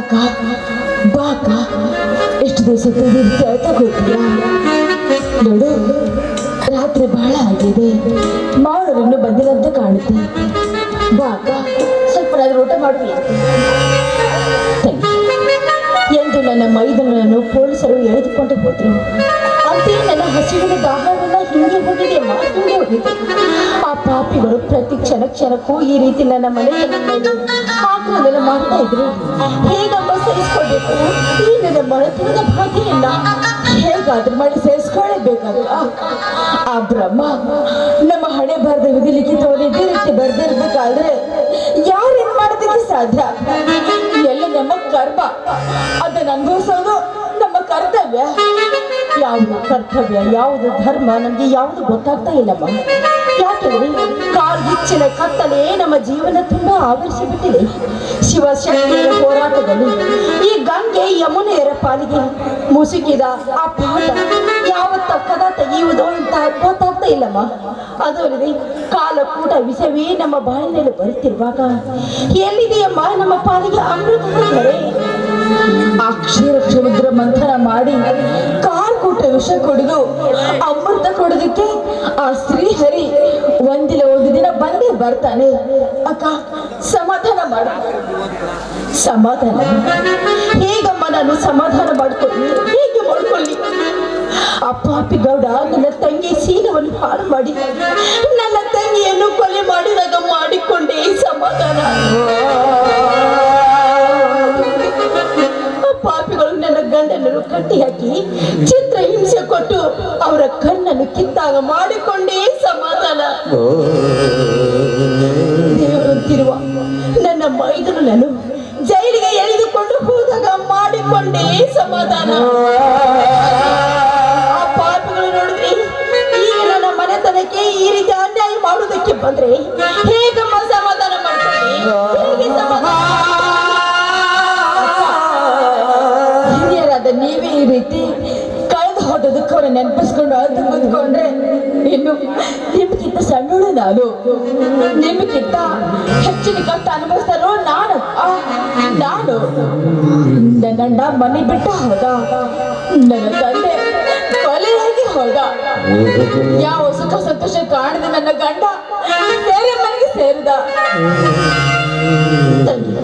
ಅಕ್ಕ ಬಾ ಅಕ್ಕ ಎಷ್ಟು ದಿವಸ ಗೊತ್ತಿಲ್ಲ ನೋಡು, ರಾತ್ರಿ ಬಹಳ ಆಗಿದೆ. ಮಾಡೋರು ಇನ್ನೂ ಅಂತ ಕಾಣುತ್ತೆ. ಬಾ ಅಕ್ಕ ಸ್ವಲ್ಪ ಊಟ ಮಾಡ್ತೀನಿ ಎಂದು ನನ್ನ ಮೈದನನ್ನು ಪೊಲೀಸರು ಎಳೆದುಕೊಂಡು ಹೋದ್ರು. ಆ ಪ್ರತಿ ಕ್ಷಣ ಕ್ಷಣಕ್ಕೂ ಈ ರೀತಿ ನನ್ನ ಆಕ್ರಮಣ ಮಾಡ್ತಾ ಇದ್ರು. ಹೇಗಮ್ಮ ಸೇರಿಸ್ಕೊಳ್ಬೇಕು? ಈ ನನ್ನ ಮನತನದ ಭಾಗ್ಯೆಯನ್ನ ಹೇಗಾದ್ರೂ ಮಾಡಿ ಸಹಿಸ್ಕೊಳ್ಳೇಬೇಕಲ್ಲ ಆ ಬ್ರಹ್ಮ, ನಮ್ಮ ಹಣೆ ಬರೆದ ವಿಧಿ ಲಿಖಿತವನ್ನು ಇದೇ ರೀತಿ ಬರ್ದಿರ್ಬೇಕಾದ್ರೆ ಏನ್ ಮಾಡೋದಕ್ಕೆ ಸಾಧ್ಯ? ಎಲ್ಲ ನಮ್ಮ ಕರ್ಮ. ಅದನ್ನ ಅನುಭವಿಸೋದು ನಮ್ಮ ಕರ್ತವ್ಯ. ಯಾವುದು ಕರ್ತವ್ಯ, ಯಾವುದು ಧರ್ಮ, ನಮ್ಗೆ ಯಾವುದು ಗೊತ್ತಾಗ್ತಾ ಇಲ್ಲಮ್ಮ. ಯಾಕೆಂದ್ರೆ ಕಾಲ್ಗಿಚ್ಚಿನ ಕತ್ತಲೆ ನಮ್ಮ ಜೀವನ ತುಂಬಾ ಆವರಿಸಿಬಿಟ್ಟಿದೆ ಬಿಟ್ಟಿದೆ. ಶಿವಶಕ್ತಿಯರ ಹೋರಾಟದಲ್ಲಿ ಈ ಗಂಗೆ ಯಮುನೆಯರ ಪಾಲಿಗೆ ಮುಸುಕಿದ ಆ ಪಾಠ ಯಾವತ್ತ ಕದ ತೆಗೆಯುವುದು ಅಂತ ಗೊತ್ತಾಗ್ತಾ ಇಲ್ಲಮ್ಮ. ಅದು ಅಲ್ಲದೆ ಕಾಲಕೂಟ ವಿಷವೇ ನಮ್ಮ ಬಾಯಿನಲ್ಲಿ ಬರುತ್ತಿರುವಾಗ ಎಲ್ಲಿದೆಯಮ್ಮ ನಮ್ಮ ಪಾಲಿಗೆ ಅಮೃತ ಅಕ್ಷರ ಸಮುದ್ರ ಮಂಥನ ಮಾಡಿ ವಿಷ ಕುಡಿದು, ಅಮೃತ ಕೊಡೋದಕ್ಕೆ, ಆ ಶ್ರೀಹರಿ ಒಂದಿಲ್ಲ ಒಂದು ದಿನ ಬಂದೇ ಬರ್ತಾನೆ. ಅಕ್ಕ, ಸಮಾಧಾನ ಮಾಡ. ಸಮಾಧಾನ. ಹೇಗಮ್ಮ ನಾನು ಸಮಾಧಾನ ಮಾಡ್ಕೊಳ್ಳಿ? ಹೇಗೆ ಮಾಡ್ಕೊಳ್ಳಿ? ಆ ಪಾಪಿ ಗೌಡ, ನನ್ನ ತಂಗಿ ಸೀನವನ್ನು ಹಾಳು ಮಾಡಿ, ನನ್ನ ತಂಗಿಯನ್ನು ಕೊಲೆ ಮಾಡಿದಾಗ ಮಾಡಿಕೊಂಡೆ ಸಮಾಧಾನ. ಪಾಪಿಗಳು ನನ್ನ ಗಂಡನನ್ನು ಕಟ್ಟಿ ಹಾಕಿ ಅವರ ಕಣ್ಣನ್ನು ಕಿತ್ತಾಗ ಮಾಡಿಕೊಂಡೇ ಸಮಾಧಾನ. ದೇವರಂತಿರುವ ನನ್ನ ಮೈದನನ್ನು ಜೈಲಿಗೆ ಎಳೆದುಕೊಂಡು ಹೋದಾಗ ಮಾಡಿಕೊಂಡೇ ಸಮಾಧಾನ. ಆ ಪಾಪಿಗಳು ನೋಡಿದ್ರಿ ಈಗ ನನ್ನ ಮನೆತನಕ್ಕೆ ಈ ರೀತಿ ಅನ್ಯಾಯ ಮಾಡುವುದಕ್ಕೆ ಬಂದ್ರೆ ಹೇಗಮ್ಮ ಸಮಾಧಾನ ಸಮಾಧಾನ ಹಿರಿಯರಾದ ನೀವೇ ಈ ರೀತಿ ದುಃಖವನ್ನು ನೆನಪಿಸ್ಕೊಂಡು ಅದು ಕೂತ್ಕೊಂಡ್ರೆ ಇನ್ನು ನಿಮ್ಗಿಂತ ಸಣ್ಣಳು ನಾನು. ನಿಮ್ಗಿಂತ ಹೆಚ್ಚಿನ ಕಷ್ಟ ಅನುಭವಿಸ್ತಾರೋ ನಾನು. ನಾನು. ಗಂಡ ಮನೆ ಬಿಟ್ಟ ಹೋದ ನನ್ನ ತಂದೆ ಕೊಲೆಯಾಗಿ ಹೋದ ಯಾವ ಸುಖ ಸಂತೋಷ ಕಾಣದ ನನ್ನ ಗಂಡ ಬೇರೆ ಮನೆಗೆ ಸೇರಿದ. ತಂಗಿ,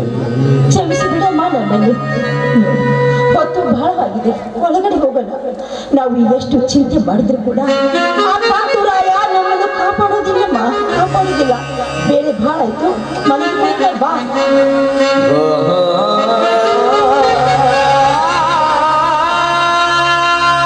ಕ್ಷಮಿಸಿ ಬಿಡಮ್ಮ ನನ್ನನ್ನು. ಒಳಗಡೆ ಹೋಗೋಣ ನಾವು ಎಷ್ಟು ಚಿಂತೆ ಮಾಡಿದ್ರು ಕೂಡ ಆ ಕಾತುರಾಯ